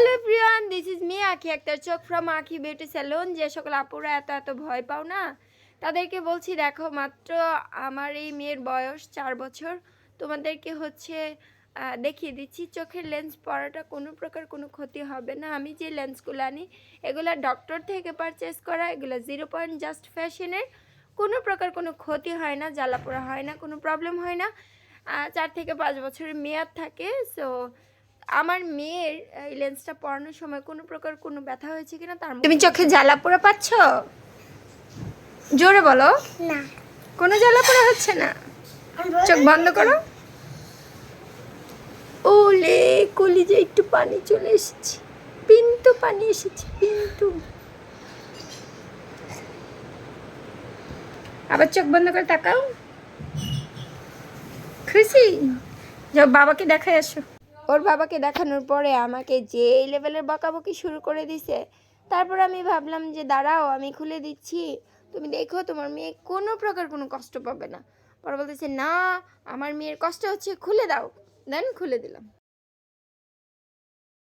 Hello Priyan this is me Akhi Akter চোখ from আখি beauty salon যে সকল আপুরা এত এত ভয় পাও না, তাদেরকে বলছি, দেখো, মাত্র আমার এই মেয়ের বয়স চার বছর। তোমাদেরকে হচ্ছে দেখিয়ে দিচ্ছি, চোখের লেন্স পরাটা কোনো প্রকার কোনো ক্ষতি হবে না। আমি যে লেন্সগুলো আনি, এগুলো ডক্টর থেকে পারচেস করা, এগুলো জিরো পয়েন্ট জাস্ট ফ্যাশনের কোনো প্রকার কোনো ক্ষতি হয় না, জ্বালাপোড়া হয় না, কোনো প্রবলেম হয় না। চার থেকে পাঁচ বছরের মেয়াদ থাকে সো আমার মেয়ের এই লেন্সটা পরানোর সময় কোনো প্রকার কোনো ব্যথা হয়েছে কিনা তার তুমি চোখে জ্বালা পোড়া পাচ্ছ? জোরে বলো। না। কোনো জ্বালা পোড়া হচ্ছে না? চোখ বন্ধ করো। ওলে কলিজে একটু পানি চলে এসেছে। পিন্তু পানি এসেছে পিন্তু আবার চোখ বন্ধ করে তাকাও। খুশি? যাও বাবাকে দেখাই আসো। ওর বাবাকে দেখানোর পরে আমাকে যে লেভেলের বকাবকি শুরু করে দিছে, তারপর আমি ভাবলাম যে দাঁড়াও, আমি খুলে দিচ্ছি। তুমি দেখো, তোমার মেয়ে কোনো প্রকার কোনো কষ্ট পাবে না। পরে বলতেছে, না, আমার মেয়ের কষ্ট হচ্ছে, খুলে দাও। দেন খুলে দিলাম।